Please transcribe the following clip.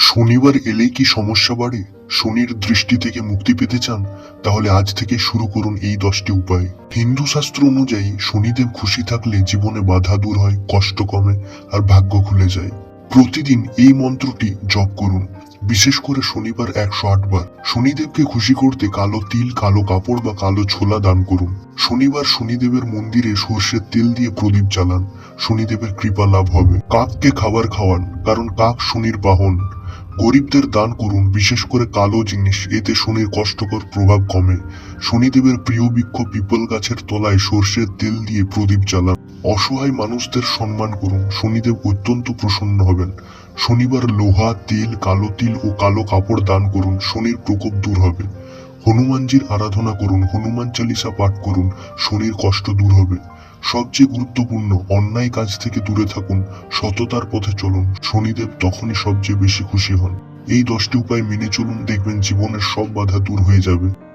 শনিবার এলেই কি সমস্যা বাড়ে? শনির দৃষ্টি থেকে মুক্তি পেতে চান, তাহলে আজ থেকে শুরু করুন এই দশটি উপায়। হিন্দু শাস্ত্র অনুযায়ী শনিদেব খুশি থাকলে জীবনে বাধা দূর হয়, কষ্ট কমে আর ভাগ্য খুলে যায়। প্রতিদিন এই মন্ত্রটি জপ করুন, বিশেষ করে শনিবার একশো আট বার। শনিদেবকে খুশি করতে কালো তিল, কালো কাপড় বা কালো ছোলা দান করুন। শনিবার শনিদেবের মন্দিরে সর্ষের তেল দিয়ে প্রদীপ জ্বালান, শনিদেবের কৃপা লাভ হবে। কাককে খাবার খাওয়ান, কারণ কাক শনির বাহন। গরিবদের দান করুন, বিশেষ করে কালো জিনিস। এতে শনির কষ্টকর প্রভাব কমে। শনিদেবের প্রিয় বৃক্ষ পিপল গাছের তলায় সর্ষের তেল দিয়ে প্রদীপ জ্বালান। অসহায় মানুষদের সম্মান করুন। শনিদেব অত্যন্ত প্রসন্ন হবেন। শনিবার লোহা, তেল, কালো তিল ও কালো কাপড় দান করুন। শনির প্রকোপ দূর হবে। হনুমানজির আরাধনা করুন। হনুমান চালিসা পাঠ করুন। শনির কষ্ট দূর হবে। সবচেয়ে গুরুত্বপূর্ণ অন্যায় কাজ থেকে দূরে থাকুন, সততার পথে চলুন। শনিদেব তখনই সবচেয়ে বেশি খুশি হন। এই দশটি উপায় মেনে চলুন, দেখবেন জীবনের সব বাধা দূর হয়ে যাবে।